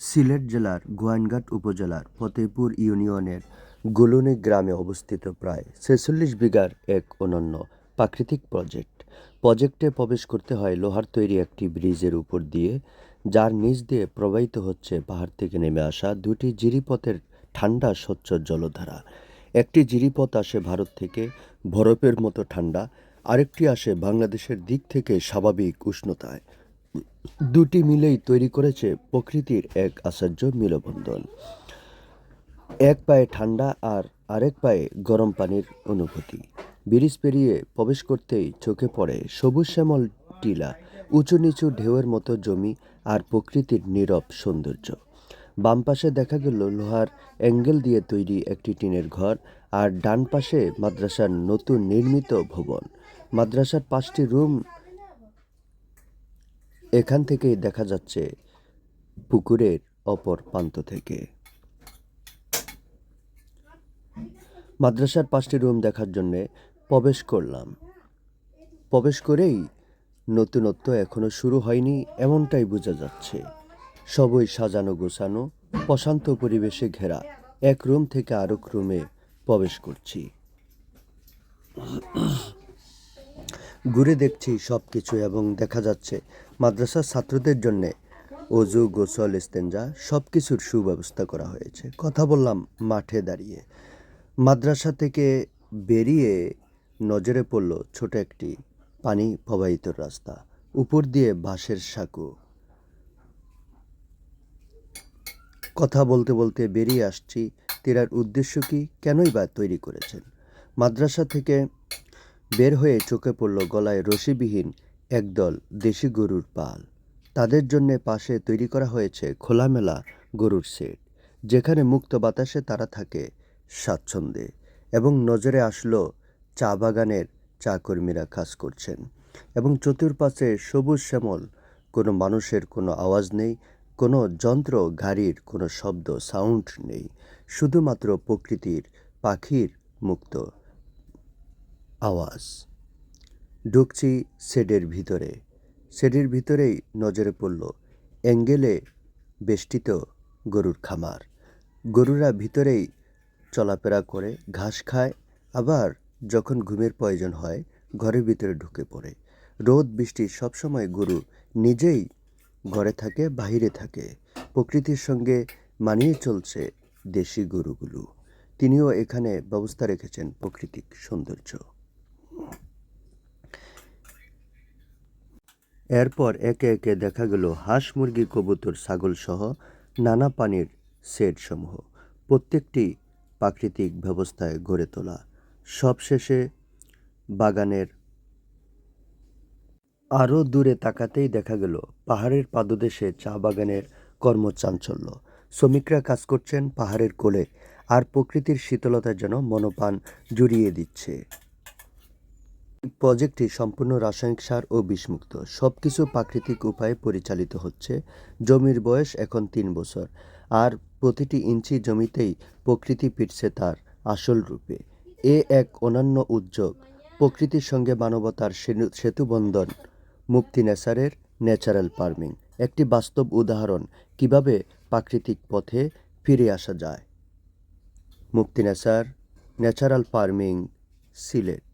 সিলেট জেলার গোয়াইনঘাট উপজেলার ফতেপুর ইউনিয়নের গুলুনি গ্রামে অবস্থিত প্রায় ছেচল্লিশ বিঘার এক অনন্য প্রাকৃতিক প্রজেক্ট। প্রজেক্টে প্রবেশ করতে হয় লোহার তৈরি একটি ব্রিজের উপর দিয়ে, যার নিচ দিয়ে প্রবাহিত হচ্ছে পাহাড় থেকে নেমে আসা দুটি জিরিপথের ঠান্ডা স্বচ্ছ জলধারা। একটি জিরিপথ আসে ভারত থেকে, বরফের মতো ঠান্ডা, আরেকটি আসে বাংলাদেশের দিক থেকে স্বাভাবিক উষ্ণতায়। দুটি মিলেই তৈরি করেছে প্রকৃতির এক আশ্চর্য মিলবন্ধন। এক পায়ে ঠান্ডা আর আরেক পায়ে গরম পানির অনুভূতি। ব্রিজ পেরিয়ে প্রবেশ করতেই চোখে পড়ে সবুজ শ্যামল টিলা, উঁচু নিচু ঢেউয়ের মতো জমি আর প্রকৃতির নীরব সৌন্দর্য। বাম পাশে দেখা গেল লোহার অ্যাঙ্গেল দিয়ে তৈরি একটি টিনের ঘর আর ডান পাশে মাদ্রাসার নতুন নির্মিত ভবন। মাদ্রাসার পাঁচটি রুম এখান থেকেই দেখা যাচ্ছে পুকুরের অপর প্রান্ত থেকে। মাদ্রাসার পাঁচটি রুম দেখার জন্য প্রবেশ করলাম। প্রবেশ করেই নতুনত্ব এখনও শুরু হয়নি এমনটাই বোঝা যাচ্ছে। সবই সাজানো গোছানো, প্রশান্ত পরিবেশে ঘেরা। এক রুম থেকে আরেক রুমে প্রবেশ করছি। ঘুরে দেখছি সব কিছু এবং দেখা যাচ্ছে মাদ্রাসার ছাত্রদের জন্য অজু, গোসল, ইস্তেঞ্জা সব কিছুর সুব্যবস্থা করা হয়েছে। কথা বললাম মাঠে দাঁড়িয়ে। মাদ্রাসা থেকে বেরিয়ে নজরে পড়ল ছোট একটি পানি প্রবাহিত রাস্তা। উপর দিয়ে বাঁশের সাঁকো। কথা বলতে বলতে বেরিয়ে আসছি। তেরার উদ্দেশ্য কি? কেনই বা তৈরি করেছেন? মাদ্রাসা থেকে বের হয়ে চোখে পড়ল গলায় রশিবিহীন একদল দেশি গরুর পাল। তাদের জন্যে পাশে তৈরি করা হয়েছে খোলামেলা গরুর সেট, যেখানে মুক্ত বাতাসে তারা থাকে স্বাচ্ছন্দ্যে এবং নজরে আসলো চা বাগানের চা কর্মীরা কাজ করছেন এবং চতুর্পাশে সবুজ শ্যামল, কোনো মানুষের কোনো আওয়াজ নেই, কোনো যন্ত্র, গাড়ির কোনো শব্দ, সাউন্ড নেই, শুধুমাত্র প্রকৃতির পাখির মুক্ত আওয়াজ। ঢুকছি শেডের ভিতরে। শেডের ভিতরেই নজরে পড়ল অ্যাঙ্গেলে বেষ্টিত গরুর খামার। গরুরা ভিতরেই চলাফেরা করে, ঘাস খায়, আবার যখন ঘুমের প্রয়োজন হয়, ঘরের ভিতরে ঢুকে পড়ে। রোদ, বৃষ্টি সবসময় গরু নিজেই ঘরে থাকে, বাহিরে থাকে। প্রকৃতির সঙ্গে মানিয়ে চলছে দেশি গরুগুলো। তিনিও এখানে ব্যবস্থা রেখেছেন প্রাকৃতিক সৌন্দর্য। এরপর একে একে দেখা গেল হাঁস, মুরগি, কবুতর, ছাগল সহ নানা পানির সেট সমূহ। প্রত্যেকটি প্রাকৃতিক ব্যবস্থায় গড়ে তোলা। সবশেষে বাগানের আরও দূরে তাকাতেই দেখা গেল পাহাড়ের পাদদেশে চা বাগানের কর্মচাঞ্চল্য। শ্রমিকরা কাজ করছেন পাহাড়ের কোলে আর প্রকৃতির শীতলতা যেন মনোপান জুড়িয়ে দিচ্ছে। প্রজেক্টটি সম্পূর্ণ রাসায়নিক সার ও বিষমুক্ত। সব কিছু প্রাকৃতিক উপায়ে পরিচালিত হচ্ছে। জমির বয়স এখন তিন বছর। আর প্রতিটি ইঞ্চি জমিতেই প্রকৃতি ফিরছে তার আসল রূপে। এ এক অনন্য উদ্যোগ। প্রকৃতির সঙ্গে মানবতার সেতুবন্ধন, মুক্তি নেচারের ন্যাচারাল ফার্মিং। একটি বাস্তব উদাহরণ কীভাবে প্রাকৃতিক পথে ফিরে আসা যায়। মুক্তি নেচার, ন্যাচারাল ফার্মিং, সিলেট।